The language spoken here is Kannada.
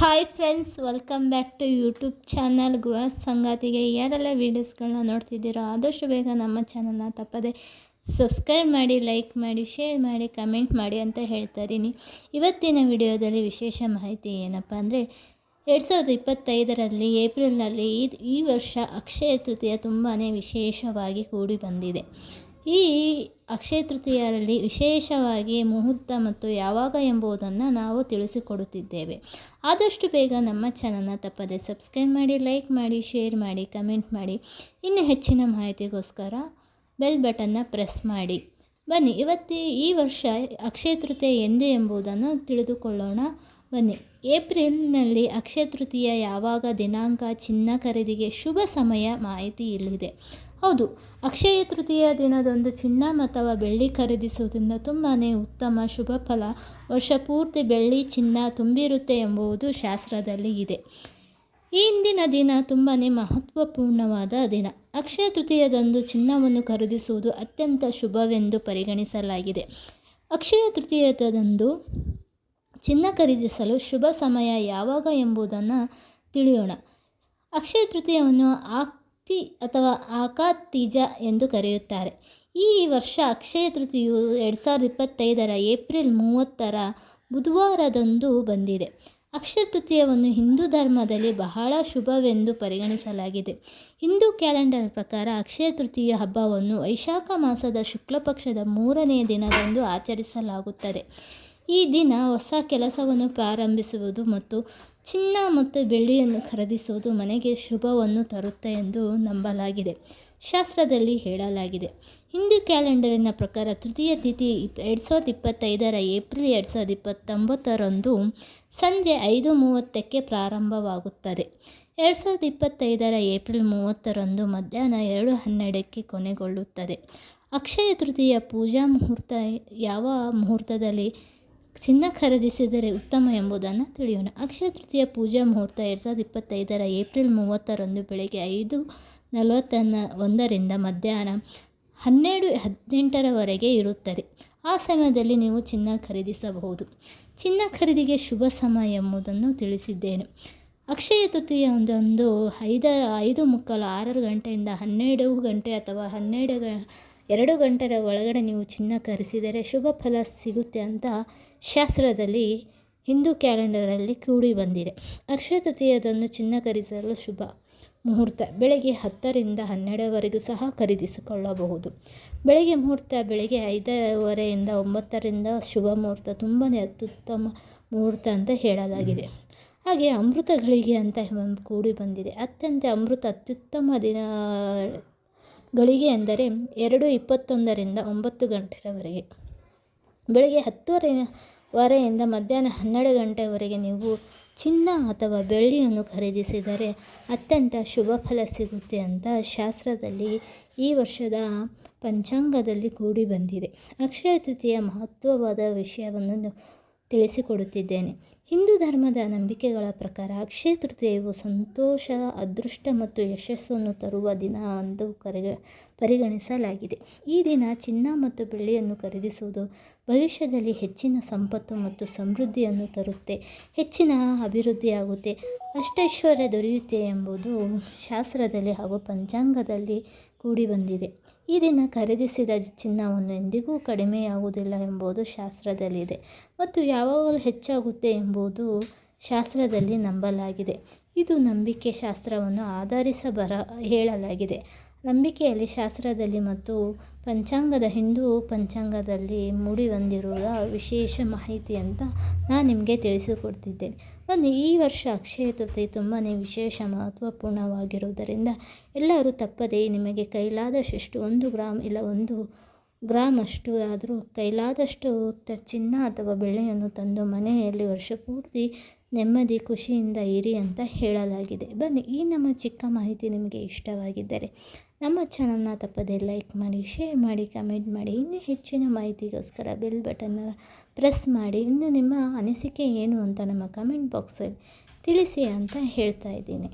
Hi friends welcome back to YouTube channel ಗೃಹ ಸಂಗಾತಿಗೆ ಯಾರೆಲ್ಲ ವೀಡಿಯೋಸ್ಗಳನ್ನ ನೋಡ್ತಿದ್ದೀರೋ ಆದಷ್ಟು ಬೇಗ ನಮ್ಮ ಚಾನಲ್ನ ತಪ್ಪದೆ ಸಬ್ಸ್ಕ್ರೈಬ್ ಮಾಡಿ ಲೈಕ್ ಮಾಡಿ ಶೇರ್ ಮಾಡಿ ಕಮೆಂಟ್ ಮಾಡಿ ಅಂತ ಹೇಳ್ತಾ ಇದ್ದೀನಿ. ಇವತ್ತಿನ ವಿಡಿಯೋದಲ್ಲಿ ವಿಶೇಷ ಮಾಹಿತಿ ಏನಪ್ಪ ಅಂದರೆ, ಎರಡು ಸಾವಿರದ ಇಪ್ಪತ್ತೈದರಲ್ಲಿ ಏಪ್ರಿಲ್ನಲ್ಲಿ ಈ ವರ್ಷ ಅಕ್ಷಯ ತೃತೀಯ ತುಂಬಾ ವಿಶೇಷವಾಗಿ ಕೂಡಿ ಬಂದಿದೆ. ಈ ಅಕ್ಷಯ ತೃತೀಯರಲ್ಲಿ ವಿಶೇಷವಾಗಿ ಮುಹೂರ್ತ ಮತ್ತು ಯಾವಾಗ ಎಂಬುದನ್ನು ನಾವು ತಿಳಿಸಿಕೊಡುತ್ತಿದ್ದೇವೆ. ಆದಷ್ಟು ಬೇಗ ನಮ್ಮ ಚಾನಲ್ನ ತಪ್ಪದೆ ಸಬ್ಸ್ಕ್ರೈಬ್ ಮಾಡಿ, ಲೈಕ್ ಮಾಡಿ, ಶೇರ್ ಮಾಡಿ, ಕಮೆಂಟ್ ಮಾಡಿ. ಇನ್ನು ಹೆಚ್ಚಿನ ಮಾಹಿತಿಗೋಸ್ಕರ ಬೆಲ್ ಬಟನ್ನ ಪ್ರೆಸ್ ಮಾಡಿ. ಬನ್ನಿ, ಇವತ್ತಿ ಈ ವರ್ಷ ಅಕ್ಷಯ ತೃತೀಯ ಎಂದು ಎಂಬುದನ್ನು ತಿಳಿದುಕೊಳ್ಳೋಣ. ಬನ್ನಿ, ಏಪ್ರಿಲ್ನಲ್ಲಿ ಅಕ್ಷಯ ತೃತೀಯ ಯಾವಾಗ ದಿನಾಂಕ, ಚಿನ್ನ ಖರೀದಿಗೆ ಶುಭ ಸಮಯ ಮಾಹಿತಿ ಇಲ್ಲಿದೆ. ಹೌದು, ಅಕ್ಷಯ ತೃತೀಯ ದಿನದಂದು ಚಿನ್ನ ಅಥವಾ ಬೆಳ್ಳಿ ಖರೀದಿಸುವುದರಿಂದ ತುಂಬಾ ಉತ್ತಮ ಶುಭ ಫಲ. ವರ್ಷ ಪೂರ್ತಿ ಬೆಳ್ಳಿ, ಚಿನ್ನ ತುಂಬಿರುತ್ತೆ ಎಂಬುದು ಶಾಸ್ತ್ರದಲ್ಲಿ ಇದೆ. ಈ ಇಂದಿನ ದಿನ ತುಂಬಾ ಮಹತ್ವಪೂರ್ಣವಾದ ದಿನ. ಅಕ್ಷಯ ತೃತೀಯದಂದು ಚಿನ್ನವನ್ನು ಖರೀದಿಸುವುದು ಅತ್ಯಂತ ಶುಭವೆಂದು ಪರಿಗಣಿಸಲಾಗಿದೆ. ಅಕ್ಷಯ ತೃತೀಯದಂದು ಚಿನ್ನ ಖರೀದಿಸಲು ಶುಭ ಸಮಯ ಯಾವಾಗ ಎಂಬುದನ್ನು ತಿಳಿಯೋಣ. ಅಕ್ಷಯ ತೃತೀಯವನ್ನು ಆಕ್ತಿ ಅಥವಾ ಆಕಾತೀಜ ಎಂದು ಕರೆಯುತ್ತಾರೆ. ಈ ವರ್ಷ ಅಕ್ಷಯ ತೃತೀಯು ಎರಡು ಸಾವಿರದ ಇಪ್ಪತ್ತೈದರ ಏಪ್ರಿಲ್ ಮೂವತ್ತರ ಬುಧವಾರದಂದು ಬಂದಿದೆ. ಅಕ್ಷಯ ತೃತೀಯವನ್ನು ಹಿಂದೂ ಧರ್ಮದಲ್ಲಿ ಬಹಳ ಶುಭವೆಂದು ಪರಿಗಣಿಸಲಾಗಿದೆ. ಹಿಂದೂ ಕ್ಯಾಲೆಂಡರ್ ಪ್ರಕಾರ ಅಕ್ಷಯ ತೃತೀಯ ಹಬ್ಬವನ್ನು ವೈಶಾಖ ಮಾಸದ ಶುಕ್ಲ ಪಕ್ಷದ ಮೂರನೇ ದಿನದಂದು ಆಚರಿಸಲಾಗುತ್ತದೆ. ಈ ದಿನ ಹೊಸ ಕೆಲಸವನ್ನು ಪ್ರಾರಂಭಿಸುವುದು ಮತ್ತು ಚಿನ್ನ ಮತ್ತು ಬೆಳ್ಳಿಯನ್ನು ಖರೀದಿಸುವುದು ಮನೆಗೆ ಶುಭವನ್ನು ತರುತ್ತೆ ಎಂದು ನಂಬಲಾಗಿದೆ. ಶಾಸ್ತ್ರದಲ್ಲಿ ಹೇಳಲಾಗಿದೆ. ಹಿಂದೂ ಕ್ಯಾಲೆಂಡರಿನ ಪ್ರಕಾರ ತೃತೀಯ ತಿಥಿ ಎರಡು ಸಾವಿರದ ಇಪ್ಪತ್ತೈದರ ಏಪ್ರಿಲ್ ಎರಡು ಸಾವಿರದ ಇಪ್ಪತ್ತೊಂಬತ್ತರಂದು ಸಂಜೆ ಐದು ಮೂವತ್ತಕ್ಕೆ ಪ್ರಾರಂಭವಾಗುತ್ತದೆ. ಎರಡು ಸಾವಿರದ ಇಪ್ಪತ್ತೈದರ ಏಪ್ರಿಲ್ ಮೂವತ್ತರಂದು ಮಧ್ಯಾಹ್ನ ಎರಡು ಹನ್ನೆರಡಕ್ಕೆ ಕೊನೆಗೊಳ್ಳುತ್ತದೆ. ಅಕ್ಷಯ ತೃತೀಯ ಪೂಜಾ ಮುಹೂರ್ತ ಯಾವ ಮುಹೂರ್ತದಲ್ಲಿ ಚಿನ್ನ ಖರೀದಿಸಿದರೆ ಉತ್ತಮ ಎಂಬುದನ್ನು ತಿಳಿಯೋಣ. ಅಕ್ಷಯ ತೃತೀಯ ಪೂಜಾ ಮುಹೂರ್ತ ಎರಡು ಸಾವಿರದ ಇಪ್ಪತ್ತೈದರ ಏಪ್ರಿಲ್ ಮೂವತ್ತರಂದು ಬೆಳಗ್ಗೆ ಐದು ನಲವತ್ತನ್ನ ಒಂದರಿಂದ ಮಧ್ಯಾಹ್ನ ಹನ್ನೆರಡು ಹದಿನೆಂಟರವರೆಗೆ ಇರುತ್ತದೆ. ಆ ಸಮಯದಲ್ಲಿ ನೀವು ಚಿನ್ನ ಖರೀದಿಸಬಹುದು. ಚಿನ್ನ ಖರೀದಿಗೆ ಶುಭ ಸಮಯ ಎಂಬುದನ್ನು ತಿಳಿಸಿದ್ದೇನೆ. ಅಕ್ಷಯ ತೃತೀಯ ಒಂದೊಂದು ಐದ ಐದು ಮುಕ್ಕಾಲು ಆರು ಗಂಟೆಯಿಂದ ಹನ್ನೆರಡು ಗಂಟೆ ಅಥವಾ ಹನ್ನೆರಡು ಎರಡು ಗಂಟೆಯ ಒಳಗಡೆ ನೀವು ಚಿನ್ನ ಕರೆಸಿದರೆ ಶುಭ ಫಲ ಸಿಗುತ್ತೆ ಅಂತ ಶಾಸ್ತ್ರದಲ್ಲಿ ಹಿಂದೂ ಕ್ಯಾಲೆಂಡರಲ್ಲಿ ಕೂಡಿ ಬಂದಿದೆ. ಅಕ್ಷಯ ತೃತೀಯದನ್ನು ಚಿನ್ನ ಕರೆಸಲು ಶುಭ ಮುಹೂರ್ತ. ಬೆಳಗ್ಗೆ ಹತ್ತರಿಂದ ಹನ್ನೆರಡವರೆಗೂ ಸಹ ಖರೀದಿಸಿಕೊಳ್ಳಬಹುದು. ಬೆಳಗ್ಗೆ ಮುಹೂರ್ತ ಬೆಳಗ್ಗೆ ಐದರವರೆಯಿಂದ ಒಂಬತ್ತರಿಂದ ಶುಭ ಮುಹೂರ್ತ ತುಂಬಾ ಅತ್ಯುತ್ತಮ ಮುಹೂರ್ತ ಅಂತ ಹೇಳಲಾಗಿದೆ. ಹಾಗೆ ಅಮೃತ ಗಳಿಗೆ ಅಂತ ಕೂಡಿ ಬಂದಿದೆ. ಅತ್ಯಂತ ಅಮೃತ ಅತ್ಯುತ್ತಮ ದಿನ ಗಳಿಗೆ ಅಂದರೆ ಎರಡು ಇಪ್ಪತ್ತೊಂದರಿಂದ ಒಂಬತ್ತು ಗಂಟೆಯವರೆಗೆ ಬೆಳಗ್ಗೆ ಹತ್ತುವರೆ ವರೆಯಿಂದ ಮಧ್ಯಾಹ್ನ ಹನ್ನೆರಡು ಗಂಟೆವರೆಗೆ ನೀವು ಚಿನ್ನ ಅಥವಾ ಬೆಳ್ಳಿಯನ್ನು ಖರೀದಿಸಿದರೆ ಅತ್ಯಂತ ಶುಭ ಫಲ ಸಿಗುತ್ತೆ ಅಂತ ಶಾಸ್ತ್ರದಲ್ಲಿ ಈ ವರ್ಷದ ಪಂಚಾಂಗದಲ್ಲಿ ಕೂಡಿ ಬಂದಿದೆ. ಅಕ್ಷಯ ತೃತೀಯ ಮಹತ್ವವಾದ ವಿಷಯವನ್ನು ತಿಳಿಸಿಕೊಡುತ್ತಿದ್ದೇನೆ. ಹಿಂದೂ ಧರ್ಮದ ನಂಬಿಕೆಗಳ ಪ್ರಕಾರ ಅಕ್ಷಯ ತೃತೀಯವು ಸಂತೋಷ, ಅದೃಷ್ಟ ಮತ್ತು ಯಶಸ್ಸನ್ನು ತರುವ ದಿನ ಎಂದು ಕರೆ ಪರಿಗಣಿಸಲಾಗಿದೆ. ಈ ದಿನ ಚಿನ್ನ ಮತ್ತು ಬೆಳ್ಳಿಯನ್ನು ಖರೀದಿಸುವುದು ಭವಿಷ್ಯದಲ್ಲಿ ಹೆಚ್ಚಿನ ಸಂಪತ್ತು ಮತ್ತು ಸಮೃದ್ಧಿಯನ್ನು ತರುತ್ತೆ, ಹೆಚ್ಚಿನ ಅಭಿವೃದ್ಧಿಯಾಗುತ್ತೆ. ಅಷ್ಟೈಶ್ವರ್ಯ ದೊರೆಯುತ್ತೆ ಎಂಬುದು ಶಾಸ್ತ್ರದಲ್ಲಿ ಹಾಗೂ ಪಂಚಾಂಗದಲ್ಲಿ ಕೂಡಿ ಬಂದಿದೆ ಈ ದಿನ ಖರೀದಿಸಿದ ಚಿನ್ನವನ್ನು ಎಂದಿಗೂ ಕಡಿಮೆಯಾಗುವುದಿಲ್ಲ ಎಂಬುದು ಶಾಸ್ತ್ರದಲ್ಲಿದೆ ಮತ್ತು ಯಾವಾಗಲೂ ಹೆಚ್ಚಾಗುತ್ತೆ ಎಂಬುದು ಶಾಸ್ತ್ರದಲ್ಲಿ ನಂಬಲಾಗಿದೆ. ಇದು ನಂಬಿಕೆ ಶಾಸ್ತ್ರವನ್ನು ಆಧರಿಸ ಬರ ಹೇಳಲಾಗಿದೆ. ನಂಬಿಕೆಯಲ್ಲಿ ಶಾಸ್ತ್ರದಲ್ಲಿ ಮತ್ತು ಪಂಚಾಂಗದ ಹಿಂದೂ ಪಂಚಾಂಗದಲ್ಲಿ ಮೂಡಿ ಬಂದಿರುವ ವಿಶೇಷ ಮಾಹಿತಿ ಅಂತ ನಾನು ನಿಮಗೆ ತಿಳಿಸಿಕೊಡ್ತಿದ್ದೇನೆ. ಒಂದು ಈ ವರ್ಷ ಅಕ್ಷಯ ತುಂಬಾ ವಿಶೇಷ ಮಹತ್ವಪೂರ್ಣವಾಗಿರುವುದರಿಂದ ಎಲ್ಲರೂ ತಪ್ಪದೇ ನಿಮಗೆ ಕೈಲಾದಷ್ಟು ಒಂದು ಗ್ರಾಮ್ ಇಲ್ಲ ಒಂದು ಗ್ರಾಮ್ ಅಷ್ಟು ಆದರೂ ಕೈಲಾದಷ್ಟು ಚಿನ್ನ ಅಥವಾ ಬೆಳ್ಳಿಯನ್ನು ತಂದು ಮನೆಯಲ್ಲಿ ವರ್ಷ ಪೂರ್ತಿ ನೆಮ್ಮದಿ, ಖುಷಿಯಿಂದ ಇರಿ ಅಂತ ಹೇಳಲಾಗಿದೆ. ಬನ್ನಿ, ಈ ನಮ್ಮ ಚಿಕ್ಕ ಮಾಹಿತಿ ನಿಮಗೆ ಇಷ್ಟವಾಗಿದ್ದರೆ ನಮ್ಮ ಚಾನಲ್ನ ತಪ್ಪದೆ ಲೈಕ್ ಮಾಡಿ, ಶೇರ್ ಮಾಡಿ, ಕಮೆಂಟ್ ಮಾಡಿ. ಇನ್ನೂ ಹೆಚ್ಚಿನ ಮಾಹಿತಿಗೋಸ್ಕರ ಬೆಲ್ ಬಟನ್ನ ಪ್ರೆಸ್ ಮಾಡಿ. ಇನ್ನೂ ನಿಮ್ಮ ಅನಿಸಿಕೆ ಏನು ಅಂತ ನಮ್ಮ ಕಮೆಂಟ್ ಬಾಕ್ಸಲ್ಲಿ ತಿಳಿಸಿ ಅಂತ ಹೇಳ್ತಾ ಇದ್ದೀನಿ.